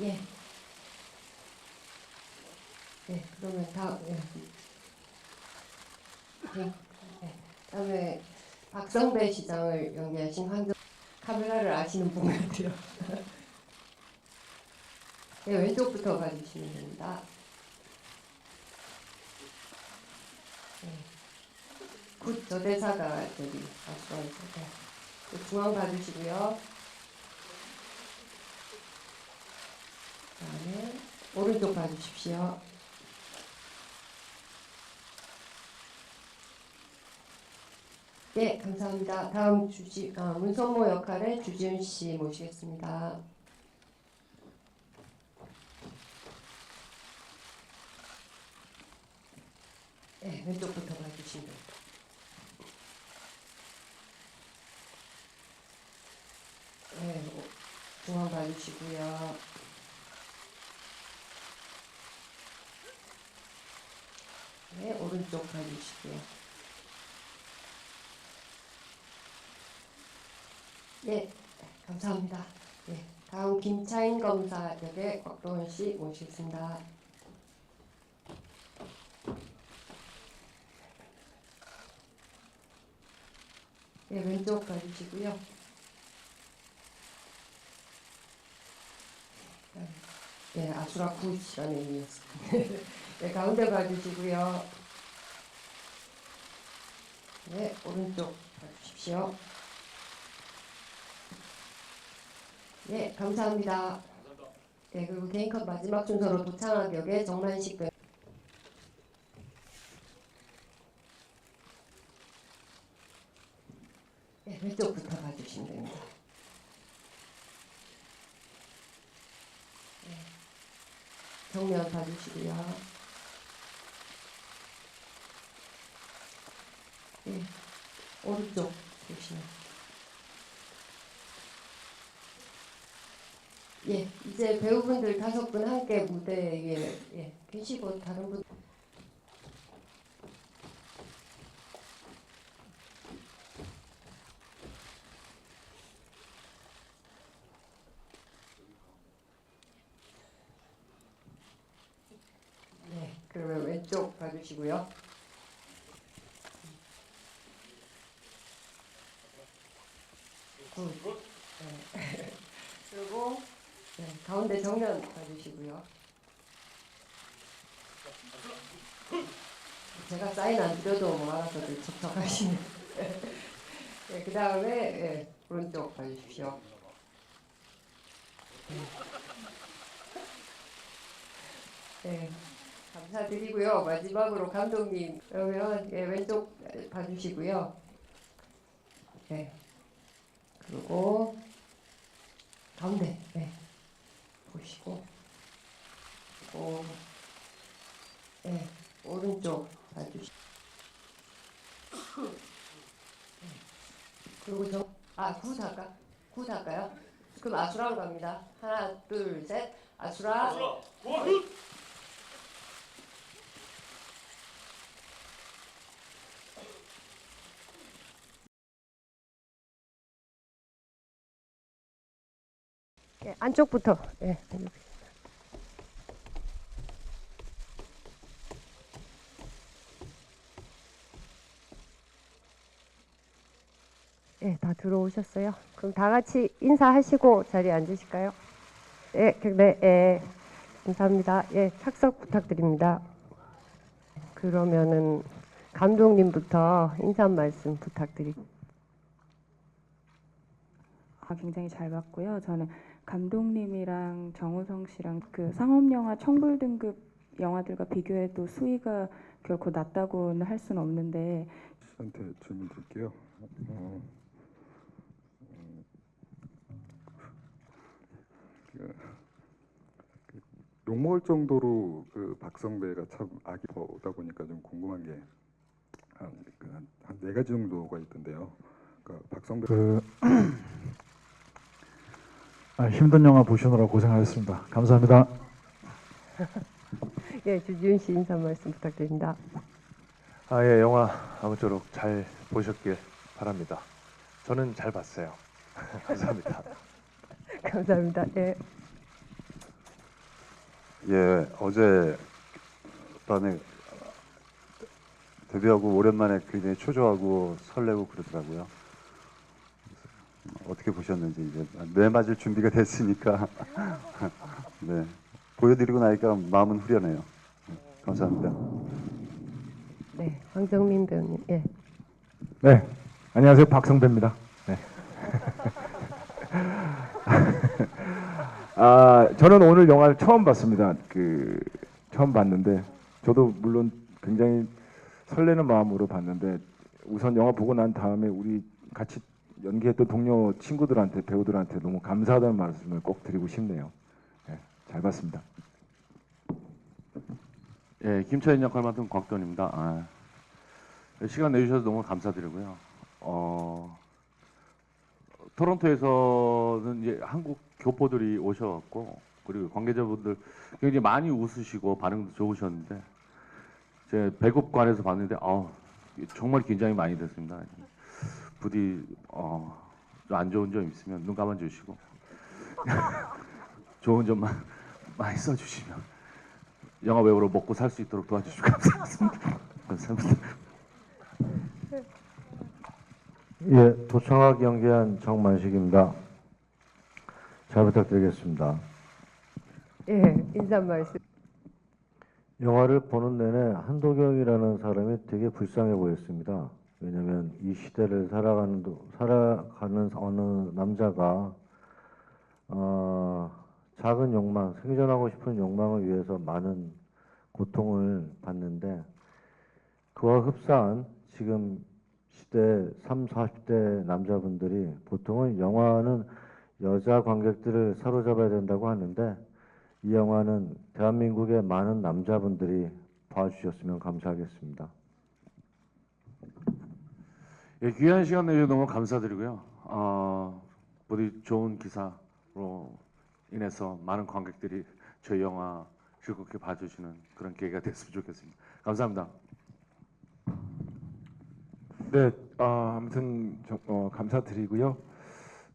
예. 네, 그러면 다음, 예. 네. 네. 다음에 박성배 시장을 연기하신 황정 카메라를 아시는 분 같아요. 네, 왼쪽부터 봐주시면 됩니다. 네. 굿, 저 대사가 저기 아수가 있어요. 그 중앙 봐주시고요. 다음에 오른쪽 봐주십시오. 네, 감사합니다. 다음 주지, 아, 문선모 역할의 주지훈 씨 모시겠습니다. 네, 왼쪽부터 봐주시면 됩니다. 네, 오- 중앙 봐주시고요. 네, 오른쪽 봐주시고요. 네, 감사합니다. 네, 다음 김차인 검사 역의 곽도원 씨 모시겠습니다. 네, 왼쪽 봐주시고요. 네, 아수라 구 시간에 이었습니다. 네, 가운데 봐주시고요. 네, 오른쪽 봐주십시오. 네, 감사합니다. 네, 그리고 개인컷 마지막 순서로 도창학 역의 정만식 배우. 네, 왼쪽부터 봐주시면 됩니다. 네, 정면 봐주시고요. 네, 오른쪽 보시면. 예, 이제 배우분들 다섯 분 함께 무대에 예, 계시고 다른 분. 네, 그러면 왼쪽 봐주시고요. 굿. 네. 그리고 네, 가운데 정면 봐주시고요. 제가 사인 안 드려도 뭐 알아서들 접촉하시는. 네, 그 다음에 예, 오른쪽 봐주십시오. 네, 감사드리고요. 마지막으로 감독님 그러면 예, 왼쪽 봐주시고요. 네, 그리고 가운데 네. 보시고 오, 네, 오른쪽 봐주시. 네. 그리고 저, 아, 굿 할까? 굿 할까요? 그럼 아수라로 갑니다. 하나, 둘, 셋. 아수라. 예, 안쪽부터. 예. 예, 다 들어오셨어요. 그럼 다 같이 인사하시고 자리에 앉으실까요? 예, 그- 네, 예. 감사합니다. 예, 착석 부탁드립니다. 그러면은 감독님부터 인사 한 말씀 부탁드립니다. 아, 굉장히 잘 봤고요. 저는 감독님이랑 정우성 씨랑 그 상업 영화 청불 등급 영화들과 비교해도 수위가 결코 낮다고는 할 수는 없는데 한테 질문 드릴게요. 어, 음, 그, 그 욕먹을 정도로 그 박성배가 참 악이 오다 보니까 좀 궁금한 게 한 네 가지 정도가 있던데요. 그러니까 박성배 그 아, 힘든 영화 보시느라 고생하셨습니다. 감사합니다. 예, 주지훈 씨 인사 한 말씀 부탁드립니다. 아, 예, 영화 아무쪼록 잘 보셨길 바랍니다. 저는 잘 봤어요. 감사합니다. 감사합니다. 예. 예, 어제 밤에 데뷔하고 오랜만에 굉장히 초조하고 설레고 그러더라고요. 어떻게 보셨는지 이제 매 맞을 준비가 됐으니까 네 보여드리고 나니까 마음은 후련해요. 네, 감사합니다. 네. 황정민 배우님. 예. 네, 안녕하세요. 박성배입니다. 네. 아, 저는 오늘 영화를 처음 봤습니다. 그 처음 봤는데 저도 물론 굉장히 설레는 마음으로 봤는데 우선 영화 보고 난 다음에 우리 같이 연기했던 동료 친구들한테 배우들한테 너무 감사하다는 말씀을 꼭 드리고 싶네요. 네, 잘 봤습니다. 예, 김차인 역할 맡은 곽돈입니다. 아, 시간 내주셔서 너무 감사드리고요. 어, 토론토에서는 이제 한국 교포들이 오셔갖고 그리고 관계자분들 굉장히 많이 웃으시고 반응도 좋으셨는데 제 배급관에서 봤는데 아 정말 긴장이 많이 됐습니다. 부디 어, 좀안 좋은 점 있으면 눈 감아 주시고 좋은 점만 많이 써주시면 영화 배우로 먹고 살 수 있도록 도와주시고 감사합니다. 감사합니다. 예, 도청학 연기한 정만식입니다. 잘 부탁드리겠습니다. 예. 인사 말씀. 영화를 보는 내내 한도경이라는 사람이 되게 불쌍해 보였습니다. 왜냐하면 이 시대를 살아가는 도- 살아가는 어느 남자가 어, 작은 욕망, 생존하고 싶은 욕망을 위해서 많은 고통을 받는데 그와 흡사한 지금 시대 3, 40대 남자분들이 보통은 영화는 여자 관객들을 사로잡아야 된다고 하는데 이 영화는 대한민국의 많은 남자분들이 봐주셨으면 감사하겠습니다. 예, 귀한 시간 내주셔서 너무 감사드리고요. 어, 부디 좋은 기사로 인해서 많은 관객들이 저희 영화 즐겁게 봐주시는 그런 계기가 됐으면 좋겠습니다. 감사합니다. 네, 아, 아무튼 저- 어, 감사드리고요.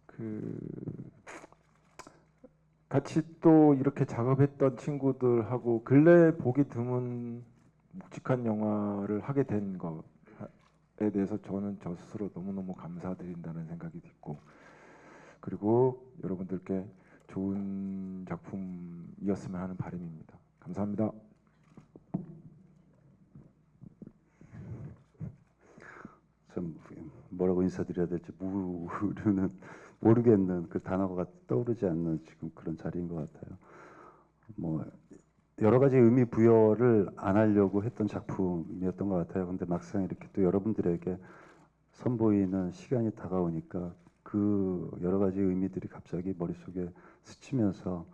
그 같이 또 이렇게 작업했던 친구들하고 근래 보기 드문 묵직한 영화를 하게 된 것에 대해서 저는 저 스스로 너무너무 감사드린다는 생각이 있고 그리고 여러분들께 좋은 작품이었으면 하는 바람입니다. 감사합니다. 참 뭐라고 인사드려야 될지 모르는 모르겠는 그 단어가 떠오르지 않는 지금 그런 자리인 것 같아요. 뭐 여러 가지 의미 부여를 안 하려고 했던 작품이었던 것 같아요. 근데 막상 이렇게 또 여러분들에게 선보이는 시간이 다가오니까 그 여러 가지 의미들이 갑자기 머릿속에 스치면서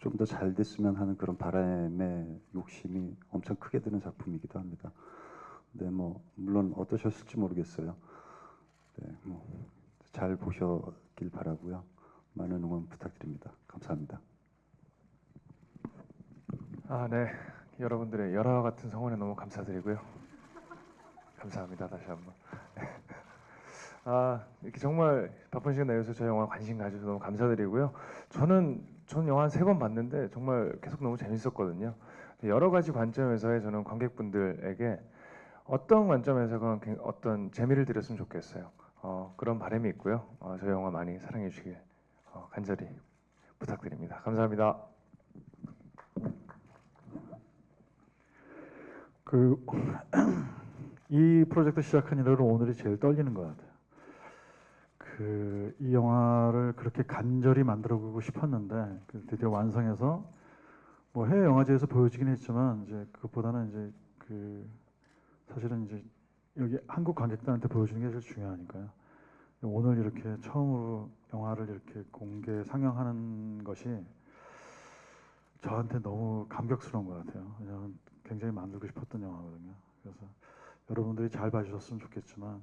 좀 더 잘 됐으면 하는 그런 바람의 욕심이 엄청 크게 드는 작품이기도 합니다. 네, 뭐 물론 어떠셨을지 모르겠어요. 네, 뭐 잘 보셨길 바라고요. 많은 응원 부탁드립니다. 감사합니다. 아, 네. 여러분들의 열화와 같은 성원에 너무 감사드리고요. 감사합니다. 다시 한번. 아, 이렇게 정말 바쁜 시간 내서 저희 영화 관심 가져서 너무 감사드리고요. 저는 전 영화 한 세 번 봤는데 정말 계속 너무 재밌었거든요. 여러 가지 관점에서의 저는 관객분들에게 어떤 관점에서건 굉- 어떤 재미를 드렸으면 좋겠어요. 어, 그런 바람이 있고요. 어, 저희 영화 많이 사랑해 주시길 어, 간절히 부탁드립니다. 감사합니다. 그 이 프로젝트 시작한 이래로 오늘이 제일 떨리는 것 같아요. 그 이 영화를 그렇게 간절히 만들어보고 싶었는데 그 드디어 완성해서 뭐 해외 영화제에서 보여지긴 했지만 이제 그것보다는 이제 그 사실은 이제 여기 한국 관객들한테 보여주는 게 제일 중요하니까요. 오늘 이렇게 처음으로 영화를 이렇게 공개 상영하는 것이 저한테 너무 감격스러운 것 같아요. 왜냐하면 굉장히 만들고 싶었던 영화거든요. 그래서 여러분들이 잘 봐주셨으면 좋겠지만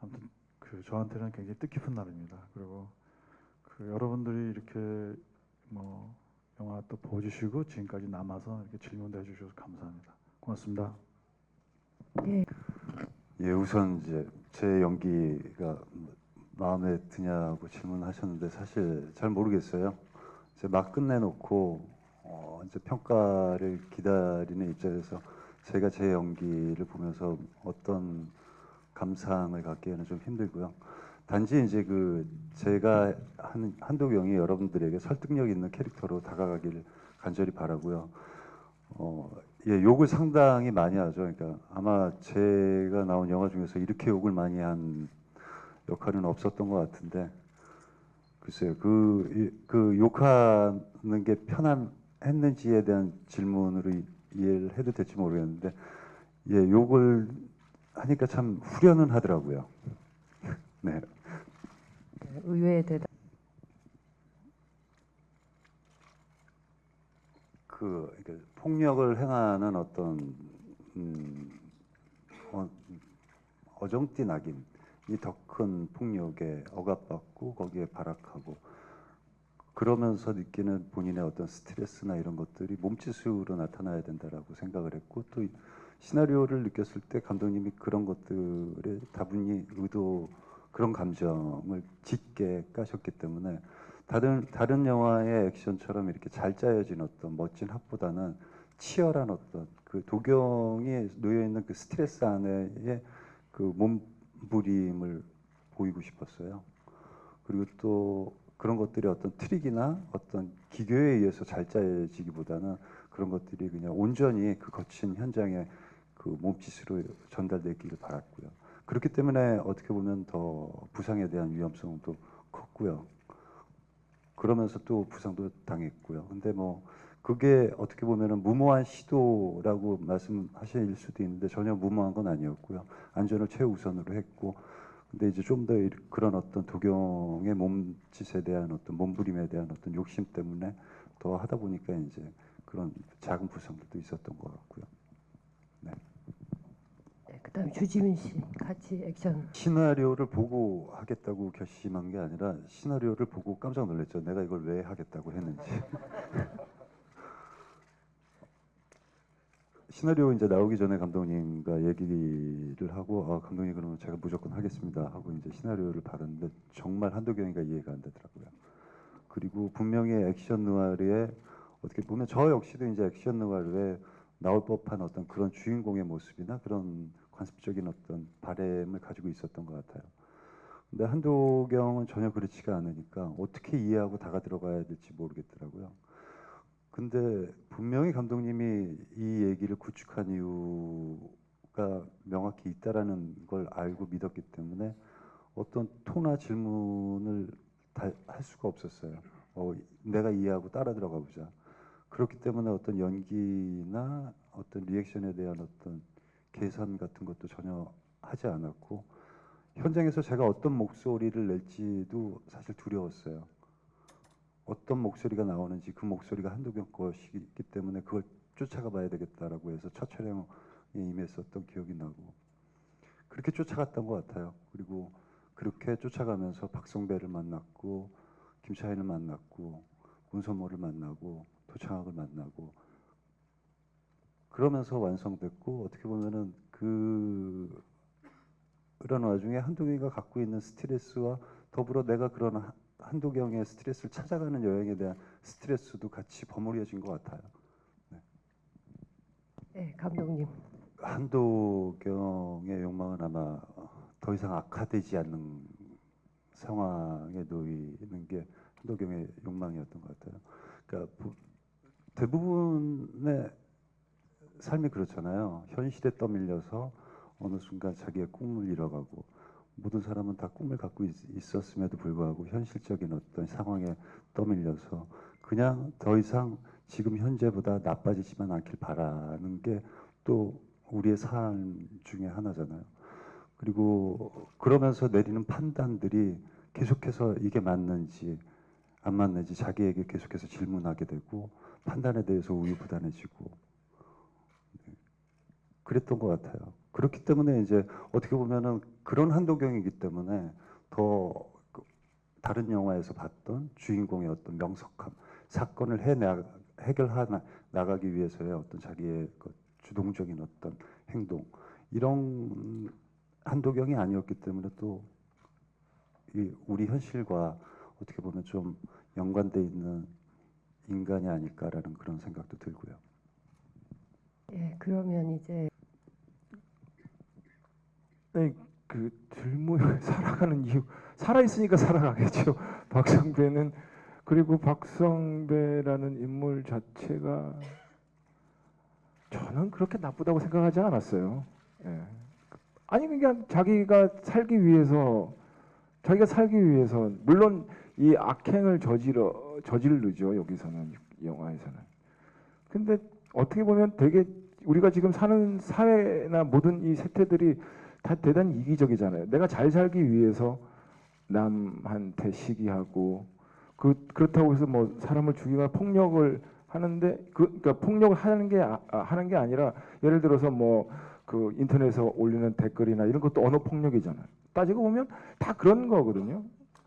아무튼 그 저한테는 굉장히 뜻깊은 날입니다. 그리고 그 여러분들이 이렇게 뭐 영화 또 보여주시고 지금까지 남아서 이렇게 질문도 해주셔서 감사합니다. 고맙습니다. 예. 예, 예, 우선 이제 제 연기가 마음에 드냐고 질문하셨는데 사실 잘 모르겠어요. 이제 막 끝내놓고 어, 이제 평가를 기다리는 입장에서 제가 제 연기를 보면서 어떤 감상을 갖기에는 좀 힘들고요. 단지 이제 그 제가 하는 한도경이 여러분들에게 설득력 있는 캐릭터로 다가가기를 간절히 바라고요. 어, 예, 욕을 상당히 많이 하죠. 그러니까 아마 제가 나온 영화 중에서 이렇게 욕을 많이 한 역할은 없었던 것 같은데 글쎄요, 그, 이- 그 욕하는 게 편안 했는지에 대한 질문으로 이- 이해를 해도 될지 모르겠는데 예, 욕을 하니까 참 후련은 하더라고요. 네. 네, 의외의 대답. 그 이렇게 폭력을 행하는 어떤 음, 어, 어정띠 낙인이 더 큰 폭력에 억압받고 거기에 발악하고 그러면서 느끼는 본인의 어떤 스트레스나 이런 것들이 몸짓으로 나타나야 된다라고 생각을 했고 또이 시나리오를 느꼈을 때 감독님이 그런 것들에 다분히 의도 그런 감정을 짙게 까셨기 때문에 다른 다른 영화의 액션처럼 이렇게 잘 짜여진 어떤 멋진 합보다는 치열한 어떤 그 도경이 놓여 있는 그 스트레스 안에의 그 몸부림을 보이고 싶었어요. 그리고 또 그런 것들이 어떤 트릭이나 어떤 기교에 의해서 잘 짜여지기보다는 그런 것들이 그냥 온전히 그 거친 현장의 그 몸짓으로 전달되기를 바랐고요. 그렇기 때문에 어떻게 보면 더 부상에 대한 위험성도 컸고요. 그러면서 또 부상도 당했고요. 근데 뭐 그게 어떻게 보면은 무모한 시도라고 말씀하실 수도 있는데 전혀 무모한 건 아니었고요. 안전을 최우선으로 했고 근데 이제 좀 더 그런 어떤 도경의 몸짓에 대한 어떤 몸부림에 대한 어떤 욕심 때문에 더 하다 보니까 이제 그런 작은 부상들도 있었던 것 같고요. 네, 그다음 주지민 씨 같이 액션. 시나리오를 보고 하겠다고 결심한 게 아니라 시나리오를 보고 깜짝 놀랐죠. 내가 이걸 왜 하겠다고 했는지. 시나리오 이제 나오기 전에 감독님과 얘기를 하고 아 감독님 그러면 제가 무조건 하겠습니다 하고 이제 시나리오를 받았는데 정말 한두 경이가 이해가 안 되더라고요. 그리고 분명히 액션 느와르에 어떻게 보면 저 역시도 이제 액션 느와르에 나올 법한 어떤 그런 주인공의 모습이나 그런 관습적인 어떤 바램을 가지고 있었던 것 같아요. 근데 한도경은 전혀 그렇지가 않으니까 어떻게 이해하고 다가 들어가야 될지 모르겠더라고요. 근데 분명히 감독님이 이 얘기를 구축한 이유가 명확히 있다라는 걸 알고 믿었기 때문에 어떤 토나 질문을 다 할 수가 없었어요. 어, 내가 이해하고 따라 들어가 보자. 그렇기 때문에 어떤 연기나 어떤 리액션에 대한 어떤 계산 같은 것도 전혀 하지 않았고 현장에서 제가 어떤 목소리를 낼지도 사실 두려웠어요. 어떤 목소리가 나오는지 그 목소리가 한도경 것이기 때문에 그걸 쫓아가 봐야 되겠다라고 해서 첫 촬영에 임했었던 기억이 나고 그렇게 쫓아갔던 것 같아요. 그리고 그렇게 쫓아가면서 박성배를 만났고 김차인을 만났고 문선모를 만나고 도창학을 만나고 그러면서 완성됐고 어떻게 보면은 그 그런 와중에 한동희가 갖고 있는 스트레스와 더불어 내가 그런 한- 한도경의 스트레스를 찾아가는 여행에 대한 스트레스도 같이 버무려진 것 같아요. 네, 감독님. 한도경의 욕망은 아마 더 이상 악화되지 않는 상황에 놓이는 게 한도경의 욕망이었던 것 같아요. 그러니까 부- 대부분의 삶이 그렇잖아요. 현실에 떠밀려서 어느 순간 자기의 꿈을 잃어가고 모든 사람은 다 꿈을 갖고 있, 었음에도 불구하고 현실적인 어떤 상황에 떠밀려서 그냥 더 이상 지금 현재보다 나빠지지만 않길 바라는 게 또 우리의 삶 중에 하나잖아요. 그리고 그러면서 내리는 판단들이 계속해서 이게 맞는지 안 맞는지 자기에게 계속해서 질문하게 되고 판단에 대해서 우유부단해지고 네. 그랬던 것 같아요. 그렇기 때문에 이제 어떻게 보면은 그런 한도경이기 때문에 더그 다른 영화에서 봤던 주인공의 어떤 명석함, 사건을 해내 해결하 나가기 위해서의 어떤 자기의 그 주동적인 어떤 행동 이런 한도경이 아니었기 때문에 또이 우리 현실과 어떻게 보면 좀 연관돼 있는 인간이 아닐까라는 그런 생각도 들고요. 예, 그러면 이제 네, 그 질문 살아가는 이유 살아 있으니까 살아가겠죠. 박성배는 그리고 박성배라는 인물 자체가 저는 그렇게 나쁘다고 생각하지 않았어요. 예. 아니 그냥 자기가 살기 위해서 자기가 살기 위해서 물론 이 악행을 저지러 저지르죠 여기서는 이 영화에서는. 근데 어떻게 보면 되게 우리가 지금 사는 사회나 모든 이 세태들이 다 대단히 이기적이잖아요. 내가 잘 살기 위해서 남한테 시기하고 그 그렇다고 해서 뭐 사람을 죽이거나 폭력을 하는데 그 그러니까 폭력을 하는 게 아, 아, 하는 게 아니라 예를 들어서 뭐 그 인터넷에 올리는 댓글이나 이런 것도 언어 폭력이잖아요. 따지고 보면 다 그런 거거든요.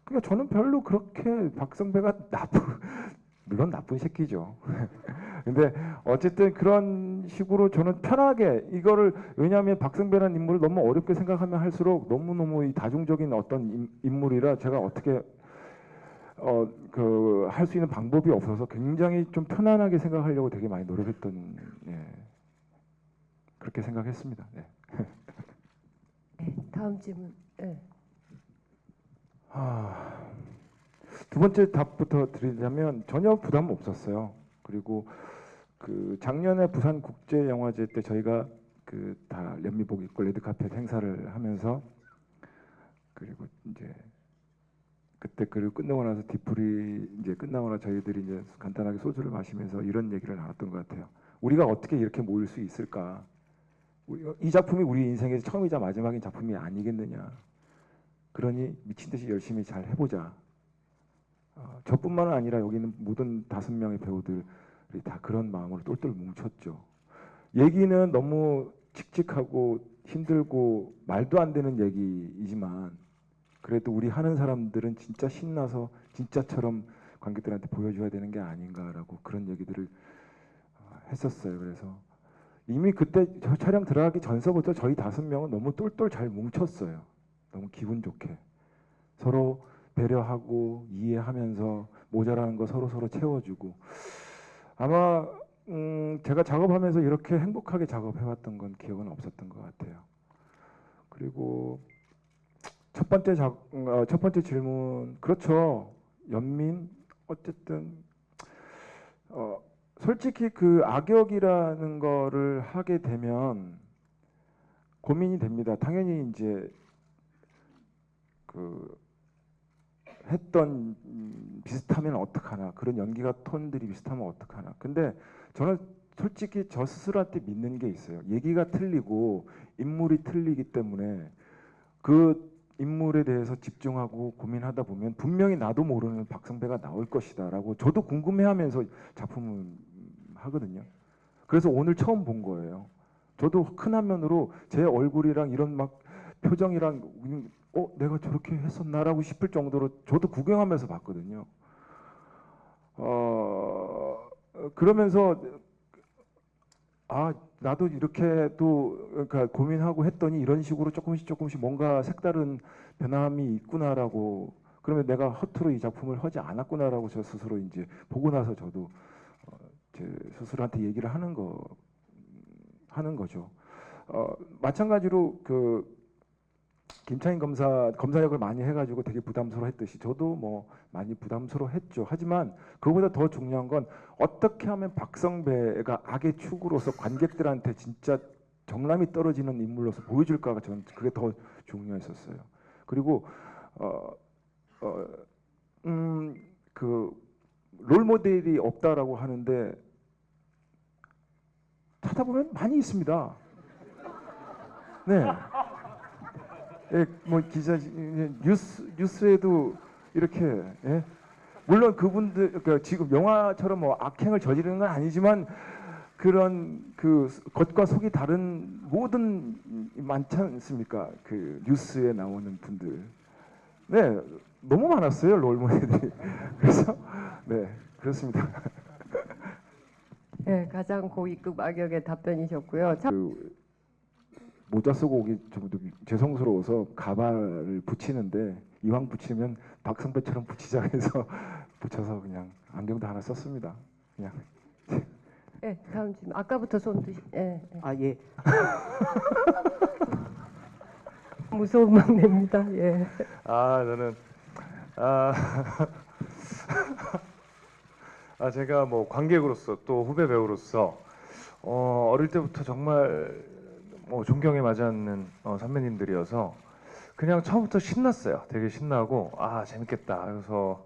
그러니까 저는 별로 그렇게 박성배가 나쁜 물론 나쁜 새끼죠. 근데 어쨌든 그런 식으로 저는 편하게 이거를 왜냐하면 박성배라는 인물을 너무 어렵게 생각하면 할수록 너무 너무 이 다중적인 어떤 인- 인물이라 제가 어떻게 어 그 할 수 있는 방법이 없어서 굉장히 좀 편안하게 생각하려고 되게 많이 노력했던 예. 그렇게 생각했습니다. 네. 예, 다음 질문. 예. 아, 두 번째 답부터 드리자면 전혀 부담 없었어요. 그리고 그 작년에 부산 국제 영화제 때 저희가 그다 연미복 입고 레드 카펫 행사를 하면서 그리고 이제 그때 그리고 끝나고 나서 뒤풀이 이제 끝나고 나서 저희들이 이제 간단하게 소주를 마시면서 이런 얘기를 나눴던 것 같아요. 우리가 어떻게 이렇게 모일 수 있을까? 우리- 이 작품이 우리 인생에서 처음이자 마지막인 작품이 아니겠느냐? 그러니 미친 듯이 열심히 잘 해보자. 어, 저뿐만 아니라 여기 있는 모든 다섯 명의 배우들이 다 그런 마음으로 똘똘 뭉쳤죠. 얘기는 너무 칙칙하고 힘들고 말도 안 되는 얘기이지만 그래도 우리 하는 사람들은 진짜 신나서 진짜처럼 관객들한테 보여줘야 되는 게 아닌가라고 그런 얘기들을 어, 했었어요. 그래서 이미 그때 저 촬영 들어가기 전서부터 저희 다섯 명은 너무 똘똘 잘 뭉쳤어요. 너무 기분 좋게 서로 배려하고 이해하면서 모자라는 거 서로 서로 채워주고 아마 음, 제가 작업하면서 이렇게 행복하게 작업해왔던 건 기억은 없었던 것 같아요. 그리고 첫 번째 작, 어, 첫 번째 질문 그렇죠 연민 어쨌든 어, 솔직히 그 악역이라는 거를 하게 되면 고민이 됩니다. 당연히 이제 그 했던 음, 비슷하면 어떡하나. 그런 연기가 톤들이 비슷하면 어떡하나. 근데 저는 솔직히 저 스스로한테 믿는 게 있어요. 얘기가 틀리고 인물이 틀리기 때문에 그 인물에 대해서 집중하고 고민하다 보면 분명히 나도 모르는 박성배가 나올 것이다 라고 저도 궁금해하면서 작품을 하거든요. 그래서 오늘 처음 본 거예요. 저도 큰 화면으로 제 얼굴이랑 이런 막 표정이랑 음, 어 내가 저렇게 했었나라고 싶을 정도로 저도 구경하면서 봤거든요. 어 그러면서 아 나도 이렇게 또 그러니까 고민하고 했더니 이런 식으로 조금씩 조금씩 뭔가 색다른 변함이 있구나라고 그러면 내가 허투루 이 작품을 하지 않았구나라고 저 스스로 이제 보고 나서 저도 어, 제 스스로한테 얘기를 하는 거 하는 거죠. 어, 마찬가지로 그 김창인 검사 검사 역을 많이 해가지고 되게 부담스러워했듯이 저도 뭐 많이 부담스러워했죠. 하지만 그보다 더 중요한 건 어떻게 하면 박성배가 악의 축으로서 관객들한테 진짜 정남이 떨어지는 인물로서 보여줄까가 저는 그게 더 중요했었어요. 그리고 어, 어 음 그 롤모델이 없다라고 하는데 찾아보면 많이 있습니다. 네. 예, 뭐 기자 예, 뉴스 뉴스에도 이렇게 예? 물론 그분들 그러니까 지금 영화처럼 뭐 악행을 저지르는 건 아니지만 그런 그 겉과 속이 다른 모든 많지 않습니까? 그 뉴스에 나오는 분들. 네, 너무 많았어요 롤모델들이. 그래서 네 그렇습니다. 예, 가장 고위급 악역의 답변이셨고요. 참- 그 모자 쓰고 오기 좀 죄송스러워서 가발을 붙이는데 이왕 붙이면 박성배처럼 붙이자 해서 붙여서 그냥 안경도 하나 썼습니다. 그냥 예, 다음 질문. 아까부터 손 드시. 예. 예. 아 예. 무서운 막내입니다. 예. 아 저는 아, 아 제가 뭐 관객으로서 또 후배 배우로서 어, 어릴 때부터 정말 뭐 존경에 맞지 않는 어, 선배님들이어서 그냥 처음부터 신났어요. 되게 신나고 아 재밌겠다. 그래서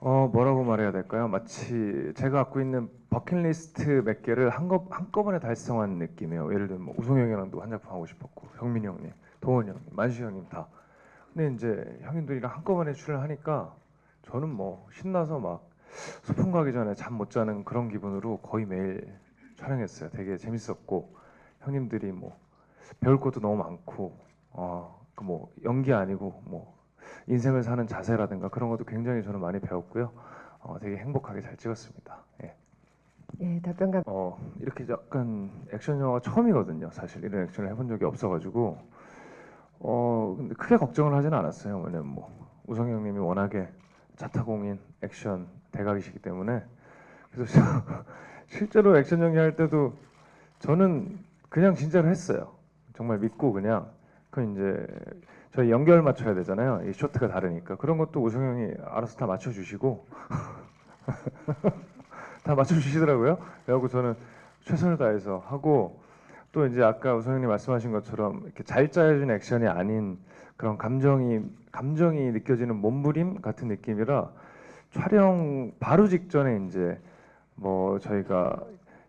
어 뭐라고 말해야 될까요? 마치 제가 갖고 있는 버킷리스트 몇 개를 한거 한꺼번에 달성한 느낌이에요. 예를 들면 뭐 우성 형이랑도 한 작품 하고 싶었고 형민이 형님, 도원 형님, 만수 형님 다. 근데 이제 형님들이랑 한꺼번에 출연하니까 저는 뭐 신나서 막 소풍 가기 전에 잠 못 자는 그런 기분으로 거의 매일 촬영했어요. 되게 재밌었고 형님들이 뭐 배울 것도 너무 많고 어 그 뭐 연기 아니고 뭐 인생을 사는 자세라든가 그런 것도 굉장히 저는 많이 배웠고요. 어 되게 행복하게 잘 찍었습니다. 예. 예, 답변감. 어 이렇게 약간 액션 영화 처음이거든요. 사실 이런 액션을 해본 적이 없어가지고 어 근데 크게 걱정을 하지는 않았어요. 왜냐면 뭐 우성 형님이 워낙에 자타공인 액션 대각이시기 때문에 그래서 실제로 액션 연기할 때도 저는 그냥 진짜로 했어요. 정말 믿고 그냥 그 이제 저희 연결 맞춰야 되잖아요. 이 쇼트가 다르니까 그런 것도 우성 형이 알아서 다 맞춰주시고 다 맞춰주시더라고요. 그래갖고 저는 최선을 다해서 하고 또 이제 아까 우성 형님 말씀하신 것처럼 이렇게 잘 짜여진 액션이 아닌 그런 감정이 감정이 느껴지는 몸부림 같은 느낌이라 촬영 바로 직전에 이제 뭐 저희가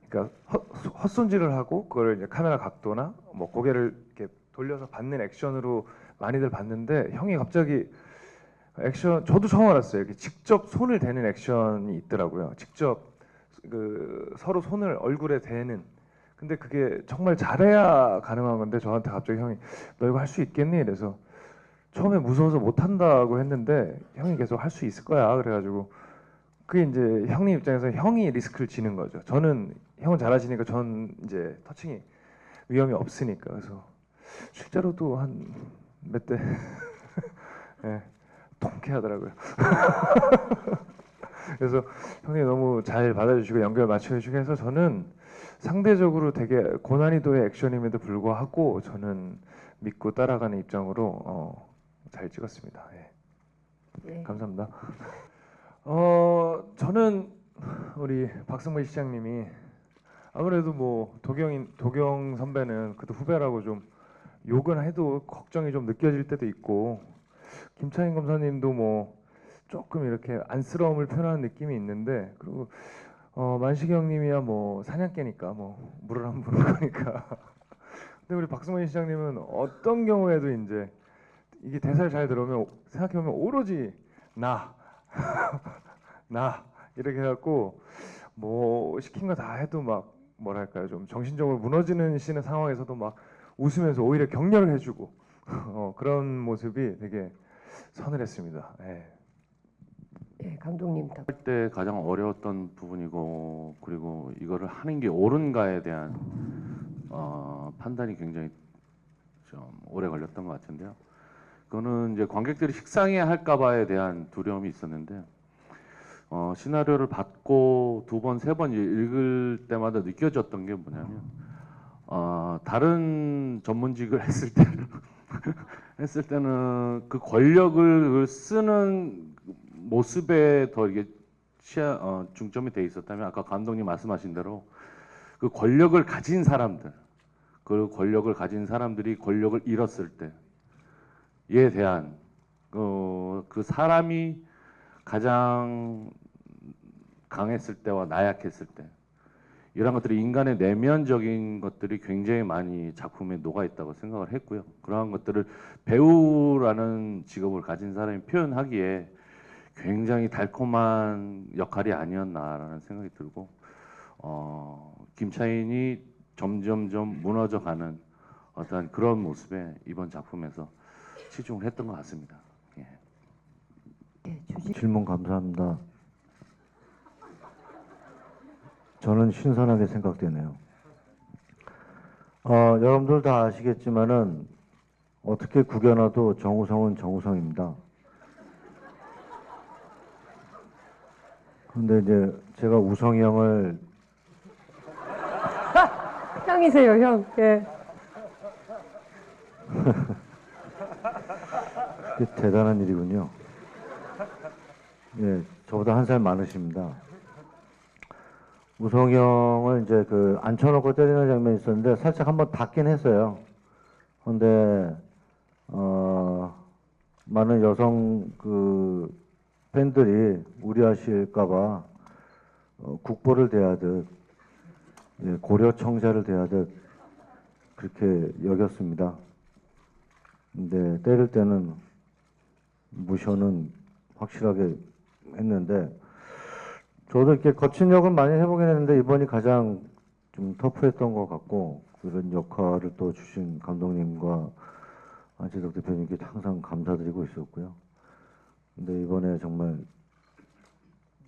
그러니까 헛, 헛손질을 하고 그걸 이제 카메라 각도나 뭐 고개를 이렇게 돌려서 받는 액션으로 많이들 봤는데 형이 갑자기 액션 저도 처음 알았어요. 이렇게 직접 손을 대는 액션이 있더라고요. 직접 그 서로 손을 얼굴에 대는 근데 그게 정말 잘해야 가능한 건데 저한테 갑자기 형이 너 이거 할 수 있겠니? 이래서 처음에 무서워서 못 한다고 했는데 형이 계속 할 수 있을 거야. 그래가지고 그게 이제 형님 입장에서 형이 리스크를 지는 거죠. 저는 형은 잘하시니까 전 이제 터칭이 위험이 없으니까 그래서 실제로도 한 몇대 예, 통쾌하더라고요. 그래서 형님 너무 잘 받아주시고 연결 맞춰주시고 해서 저는 상대적으로 되게 고난이도의 액션임에도 불구하고 저는 믿고 따라가는 입장으로 어, 잘 찍었습니다. 예. 예. 감사합니다. 어 저는 우리 박승문 시장님이 아무래도 뭐 도경인 도경 선배는 그래도 후배라고 좀 욕은 해도 걱정이 좀 느껴질 때도 있고 김차인 검사님도 뭐 조금 이렇게 안쓰러움을 표현하는 느낌이 있는데 그리고 어 만식이 형님이야 뭐 사냥개니까 뭐 물을 안 부는 거니까. 근데 우리 박승문 시장님은 어떤 경우에도 이제 이게 대사를 잘 들어오면 생각해보면 오로지 나, 나 이렇게 해갖고 뭐 시킨 거 다 해도 막 뭐랄까요 좀 정신적으로 무너지는 시는 상황에서도 막 웃으면서 오히려 격려를 해주고 어, 그런 모습이 되게 서늘했습니다. 예. 예, 감독님 답. 할때 가장 어려웠던 부분이고 그리고 이거를 하는 게 옳은가에 대한 어, 판단이 굉장히 좀 오래 걸렸던 것 같은데요. 그거는 이제 관객들이 식상해 할까봐에 대한 두려움이 있었는데 어, 시나리오를 받고 두 번, 세 번 읽을 때마다 느껴졌던 게 뭐냐면 어, 다른 전문직을 했을 때는 했을 때는 그 권력을 쓰는 모습에 더 이게 시야 어, 중점이 돼 있었다면 아까 감독님 말씀하신 대로 그 권력을 가진 사람들 그 권력을 가진 사람들이 권력을 잃었을 때 에 대한 어, 그 사람이 가장 강했을 때와 나약했을 때 이런 것들이 인간의 내면적인 것들이 굉장히 많이 작품에 녹아 있다고 생각을 했고요. 그러한 것들을 배우라는 직업을 가진 사람이 표현하기에 굉장히 달콤한 역할이 아니었나라는 생각이 들고 어, 김차인이 점점점 무너져가는 어떤 그런 모습에 이번 작품에서 치중을 했던 것 같습니다. 예. 예, 주시. 질문 감사합니다. 저는 신선하게 생각되네요. 어, 여러분들 다 아시겠지만은 어떻게 구겨놔도 정우성은 정우성입니다. 근데 이제 제가 우성이 형을 형이세요, 형. 예. 그 대단한 일이군요. 예, 저보다 한 살 많으십니다. 우성이 형을 이제 그 앉혀놓고 때리는 장면이 있었는데 살짝 한번 닿긴 했어요. 근데 어 많은 여성 그 팬들이 우려하실까봐 어, 국보를 대하듯 예, 고려 청자를 대하듯 그렇게 여겼습니다. 근데 때릴 때는 무셔는 확실하게 했는데 저도 이렇게 거친 역은 많이 해보긴 했는데 이번이 가장 좀 터프했던 것 같고 그런 역할을 또 주신 감독님과 안재덕 대표님께 항상 감사드리고 있었고요. 근데 이번에 정말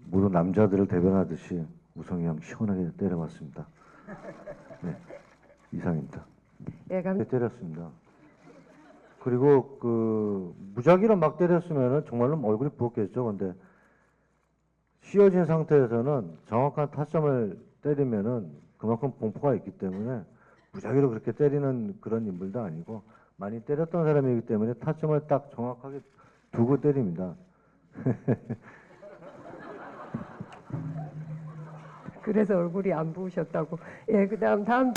모든 남자들을 대변하듯이 우성이 형 시원하게 때려봤습니다. 네, 이상입니다. 예, 감, 네, 때렸습니다. 그리고 그 무작위로 막 때렸으면은 정말로 얼굴이 부었겠죠. 근데 씌어진 상태에서는 정확한 타점을 때리면은 그만큼 공포가 있기 때문에 무작위로 그렇게 때리는 그런 인물도 아니고 많이 때렸던 사람이기 때문에 타점을 딱 정확하게 두고 때립니다. 그래서 얼굴이 안 부으셨다고. 예, 그 다음, 다음.